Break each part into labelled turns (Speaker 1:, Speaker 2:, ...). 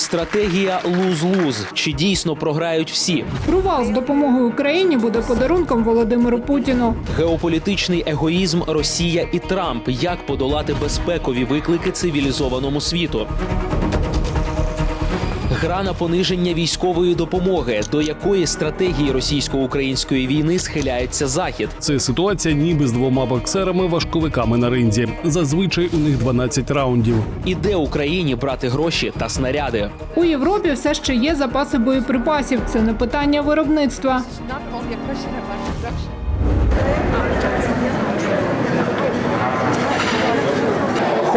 Speaker 1: Стратегія луз-луз. Чи дійсно програють всі?
Speaker 2: Провал з допомогою Україні буде подарунком Володимиру Путіну.
Speaker 1: Геополітичний егоїзм Росія і Трамп. Як подолати безпекові виклики цивілізованому світу? Гра на пониження військової допомоги, до якої стратегії російсько-української війни схиляється захід.
Speaker 3: Це ситуація ніби з двома боксерами-важковиками на ринзі. Зазвичай у них 12 раундів.
Speaker 1: І де Україні брати гроші та снаряди?
Speaker 2: У Європі все ще є запаси боєприпасів. Це не питання виробництва.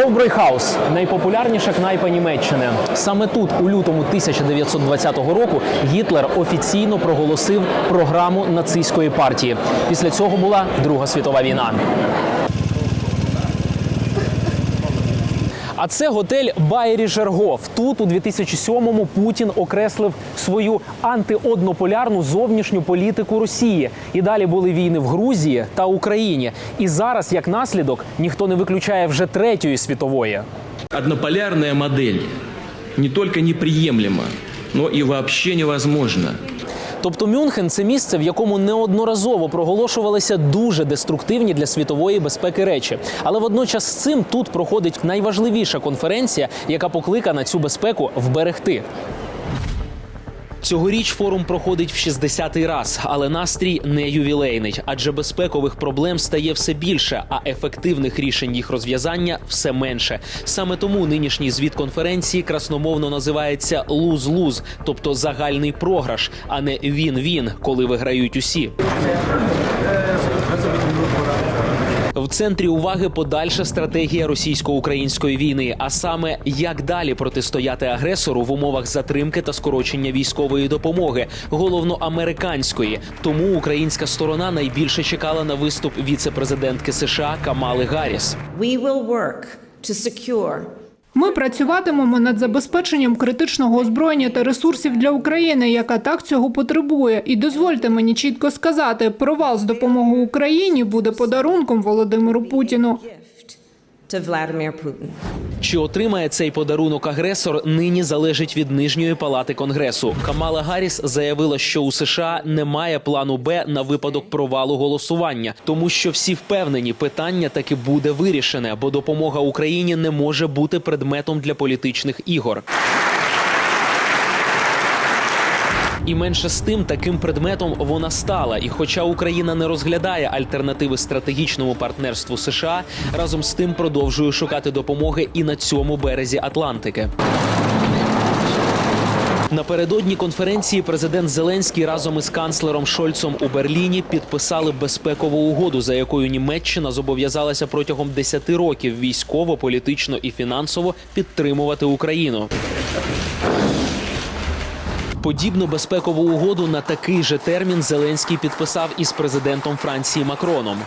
Speaker 1: Хофбрейхаус найпопулярніша кнайпа Німеччини. Саме тут, у лютому 1920 року, Гітлер офіційно проголосив програму нацистської партії. Після цього була Друга світова війна. А це готель Байрі Жергов. Тут у 2007-му Путін окреслив свою антиоднополярну зовнішню політику Росії. І далі були війни в Грузії та Україні. І зараз, як наслідок, ніхто не виключає вже третьої світової.
Speaker 4: Однополярная модель не только неприемлема, но и вообще невозможна.
Speaker 1: Тобто Мюнхен це місце, в якому неодноразово проголошувалися дуже деструктивні для світової безпеки речі. Але водночас з цим тут проходить найважливіша конференція, яка покликана цю безпеку вберегти. Цьогоріч форум проходить в 60-й раз, але настрій не ювілейний, адже безпекових проблем стає все більше, а ефективних рішень їх розв'язання все менше. Саме тому нинішній звіт конференції красномовно називається луз-луз, тобто загальний програш, а не він-він, коли виграють усі. В центрі уваги подальша стратегія російсько-української війни, а саме як далі протистояти агресору в умовах затримки та скорочення військової допомоги, головно американської. Тому українська сторона найбільше чекала на виступ віце-президентки США Камали Гарріс.
Speaker 5: We will work to secure
Speaker 2: Ми працюватимемо над забезпеченням критичного озброєння та ресурсів для України, яка так цього потребує. І дозвольте мені чітко сказати, провал з допомогою Україні буде подарунком Володимиру Путіну.
Speaker 5: To Vladimir Putin.
Speaker 1: Чи отримає цей подарунок агресор, нині залежить від нижньої палати конгресу. Камала Гарріс заявила, що у США немає плану Б на випадок провалу голосування, тому що всі впевнені, питання таки буде вирішене, бо допомога Україні не може бути предметом для політичних ігор. І менше з тим таким предметом вона стала. І хоча Україна не розглядає альтернативи стратегічному партнерству США, разом з тим продовжує шукати допомоги і на цьому березі Атлантики. Напередодні конференції президент Зеленський разом із канцлером Шольцом у Берліні підписали безпекову угоду, за якою Німеччина зобов'язалася протягом 10 років військово, політично і фінансово підтримувати Україну. Подібну безпекову угоду на такий же термін Зеленський підписав із президентом Франції Макроном.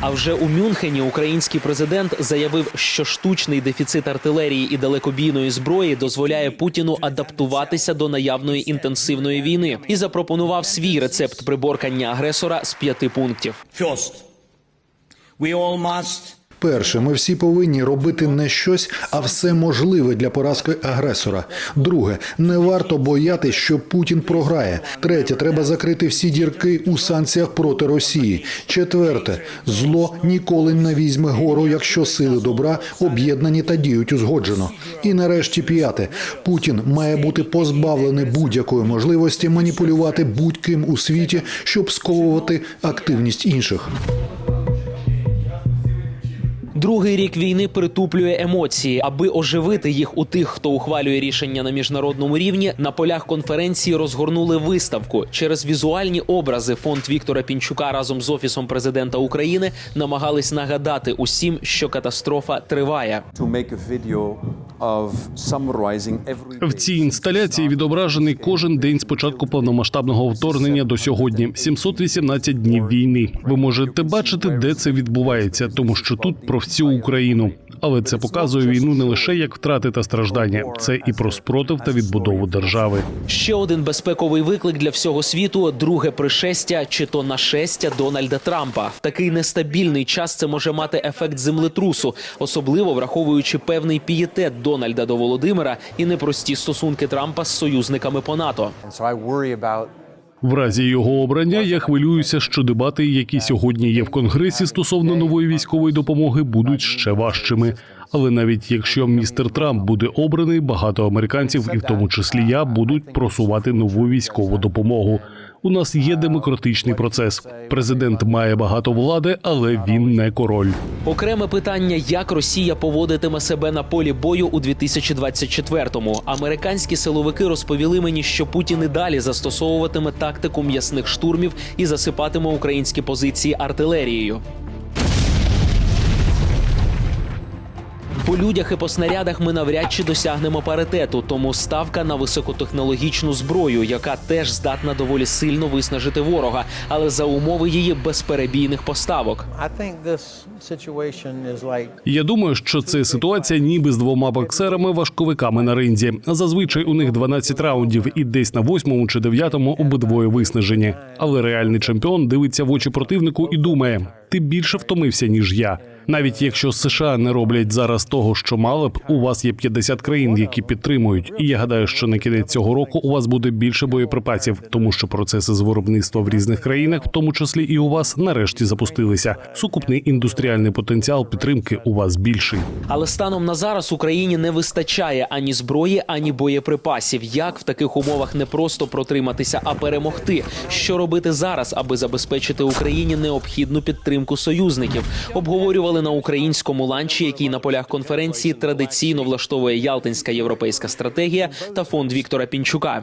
Speaker 1: А вже у Мюнхені український президент заявив, що штучний дефіцит артилерії і далекобійної зброї дозволяє Путіну адаптуватися до наявної інтенсивної війни і запропонував свій рецепт приборкання агресора з п'яти пунктів.
Speaker 6: First, we all must
Speaker 7: Перше, ми всі повинні робити не щось, а все можливе для поразки агресора. Друге, не варто боятись, що Путін програє. Третє, треба закрити всі дірки у санкціях проти Росії. Четверте, зло ніколи не візьме гору, якщо сили добра об'єднані та діють узгоджено. І нарешті п'яте, Путін має бути позбавлений будь-якої можливості маніпулювати будь-ким у світі, щоб сковувати активність інших.
Speaker 1: Другий рік війни притуплює емоції, аби оживити їх у тих, хто ухвалює рішення на міжнародному рівні. На полях конференції розгорнули виставку. Через візуальні образи фонд Віктора Пінчука разом з офісом президента України намагались нагадати усім, що катастрофа триває.
Speaker 3: В цій інсталяції відображений кожен день з початку повномасштабного вторгнення до сьогодні 718 днів війни. Ви можете бачити, де це відбувається, тому що тут про всю Україну. Але це показує війну не лише як втрати та страждання, це і про спротив та відбудову держави.
Speaker 1: Ще один безпековий виклик для всього світу друге пришестя чи то нашестя Дональда Трампа. Такий нестабільний час це може мати ефект землетрусу, особливо враховуючи певний пієтет Дональда до Володимира і непрості стосунки Трампа з союзниками по НАТО.
Speaker 3: В разі його обрання я хвилююся, що дебати, які сьогодні є в конгресі стосовно нової військової допомоги, будуть ще важчими. Але навіть якщо містер Трамп буде обраний, багато американців, і в тому числі я, будуть просувати нову військову допомогу. У нас є демократичний процес. Президент має багато влади, але він не король.
Speaker 1: Окреме питання, як Росія поводитиме себе на полі бою у 2024-му. Американські силовики розповіли мені, що Путін і далі застосовуватиме тактику м'ясних штурмів і засипатиме українські позиції артилерією. По людях і по снарядах ми навряд чи досягнемо паритету, тому ставка на високотехнологічну зброю, яка теж здатна доволі сильно виснажити ворога, але за умови її безперебійних поставок.
Speaker 3: Я думаю, що це ситуація ніби з двома боксерами важковиками на ринзі. Зазвичай у них 12 раундів, і десь на восьмому чи дев'ятому обидвоє виснажені. Але реальний чемпіон дивиться в очі противнику і думає: ти більше втомився ніж я. Навіть якщо США не роблять зараз того, що мали б, у вас є 50 країн, які підтримують. І я гадаю, що на кінець цього року у вас буде більше боєприпасів, тому що процеси з виробництва в різних країнах, в тому числі і у вас, нарешті запустилися. Сукупний індустріальний потенціал підтримки у вас більший.
Speaker 1: Але станом на зараз Україні не вистачає ані зброї, ані боєприпасів. Як в таких умовах не просто протриматися, а перемогти? Що робити зараз, аби забезпечити Україні необхідну підтримку союзників? Обговорювали на українському ланчі, який на полях конференції традиційно влаштовує Ялтинська європейська стратегія та фонд Віктора Пінчука.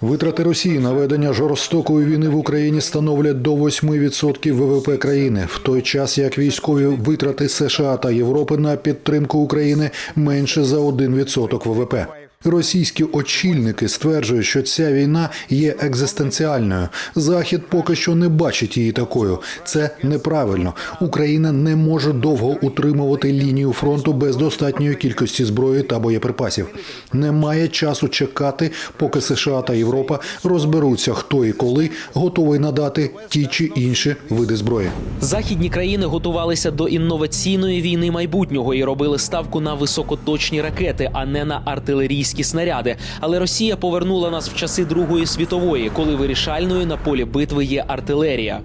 Speaker 7: Витрати Росії на ведення жорстокої війни в Україні становлять до 8% ВВП країни, в той час як військові витрати США та Європи на підтримку України менше за 1% ВВП. Російські очільники стверджують, що ця війна є екзистенціальною. Захід поки що не бачить її такою. Це неправильно. Україна не може довго утримувати лінію фронту без достатньої кількості зброї та боєприпасів. Немає часу чекати, поки США та Європа розберуться, хто і коли готовий надати ті чи інші види зброї.
Speaker 1: Західні країни готувалися до інноваційної війни майбутнього і робили ставку на високоточні ракети, а не на артилерійські снаряди. Але Росія повернула нас в часи Другої світової, коли вирішальною на полі битви є артилерія.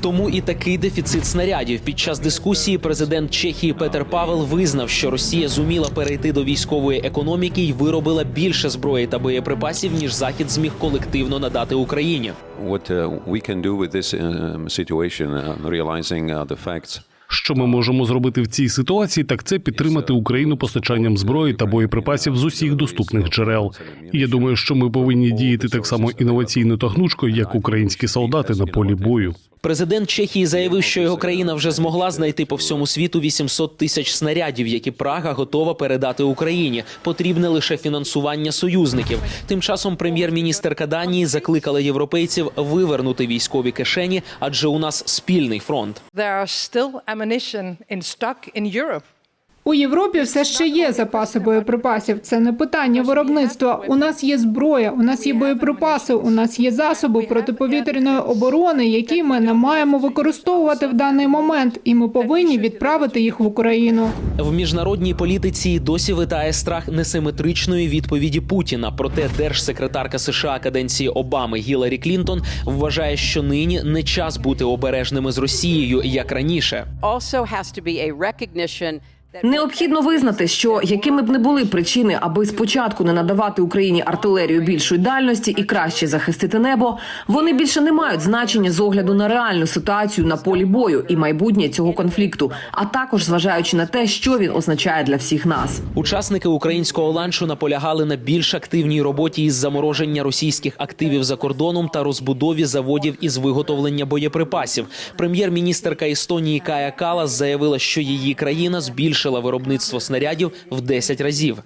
Speaker 1: Тому і такий дефіцит снарядів. Під час дискусії президент Чехії Петер Павел визнав, що Росія зуміла перейти до військової економіки і виробила більше зброї та боєприпасів, ніж Захід зміг колективно надати Україні.
Speaker 8: what uh, we can do with this um, situation, uh, realizing uh, the facts.
Speaker 3: Що ми можемо зробити в цій ситуації, так це підтримати Україну постачанням зброї та боєприпасів з усіх доступних джерел. І я думаю, що ми повинні діяти так само інноваційно та гнучко, як українські солдати на полі бою.
Speaker 1: Президент Чехії заявив, що його країна вже змогла знайти по всьому світу 800 тисяч снарядів, які Прага готова передати Україні. Потрібне лише фінансування союзників. Тим часом прем'єр-міністерка Данії закликала європейців вивернути військові кишені, адже у нас спільний фронт.
Speaker 9: Ammunition in stock in Europe.
Speaker 2: У Європі все ще є запаси боєприпасів. Це не питання виробництва. У нас є зброя, у нас є боєприпаси, у нас є засоби протиповітряної оборони, які ми не маємо використовувати в даний момент, і ми повинні відправити їх в Україну.
Speaker 1: В міжнародній політиці досі витає страх несиметричної відповіді Путіна. Проте держсекретарка США каденції Обами Гіларі Клінтон вважає, що нині не час бути обережними з Росією як раніше.
Speaker 10: Необхідно визнати, що якими б не були причини, аби спочатку не надавати Україні артилерію більшої дальності і краще захистити небо, вони більше не мають значення з огляду на реальну ситуацію на полі бою і майбутнє цього конфлікту, а також зважаючи на те, що він означає для всіх нас.
Speaker 1: Учасники українського ланчу наполягали на більш активній роботі із замороження російських активів за кордоном та розбудові заводів із виготовлення боєприпасів. Прем'єр-міністерка Естонії Кая Калас заявила, що її країна збільшила виробництво снарядів в 10 разів.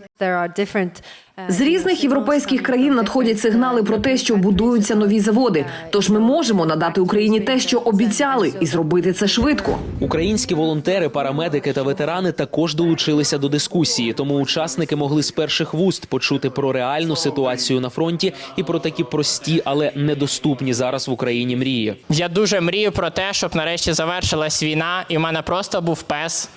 Speaker 10: З різних європейських країн надходять сигнали про те, що будуються нові заводи. Тож ми можемо надати Україні те, що обіцяли, і зробити це швидко.
Speaker 1: Українські волонтери, парамедики та ветерани також долучилися до дискусії, тому учасники могли з перших вуст почути про реальну ситуацію на фронті і про такі прості, але недоступні зараз в Україні мрії.
Speaker 11: Я дуже мрію про те, щоб нарешті завершилась війна, і в мене просто був пес.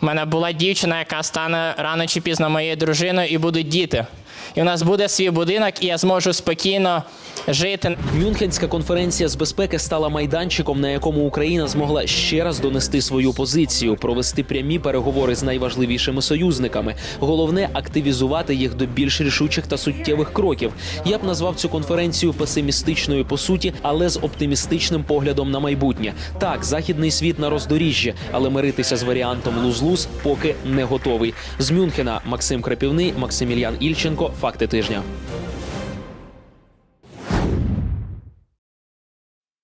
Speaker 11: Мене була дівчина, яка стане рано чи пізно моєю дружиною, і будуть діти. І у нас буде свій будинок, і я зможу спокійно жити.
Speaker 1: Мюнхенська конференція з безпеки стала майданчиком, на якому Україна змогла ще раз донести свою позицію, провести прямі переговори з найважливішими союзниками. Головне активізувати їх до більш рішучих та суттєвих кроків. Я б назвав цю конференцію песимістичною по суті, але з оптимістичним поглядом на майбутнє. Так, західний світ на роздоріжжі, але миритися з варіантом луз-луз поки не готовий. З Мюнхена Максим Крапівний, Максимільян Ільченко. Факти тижня.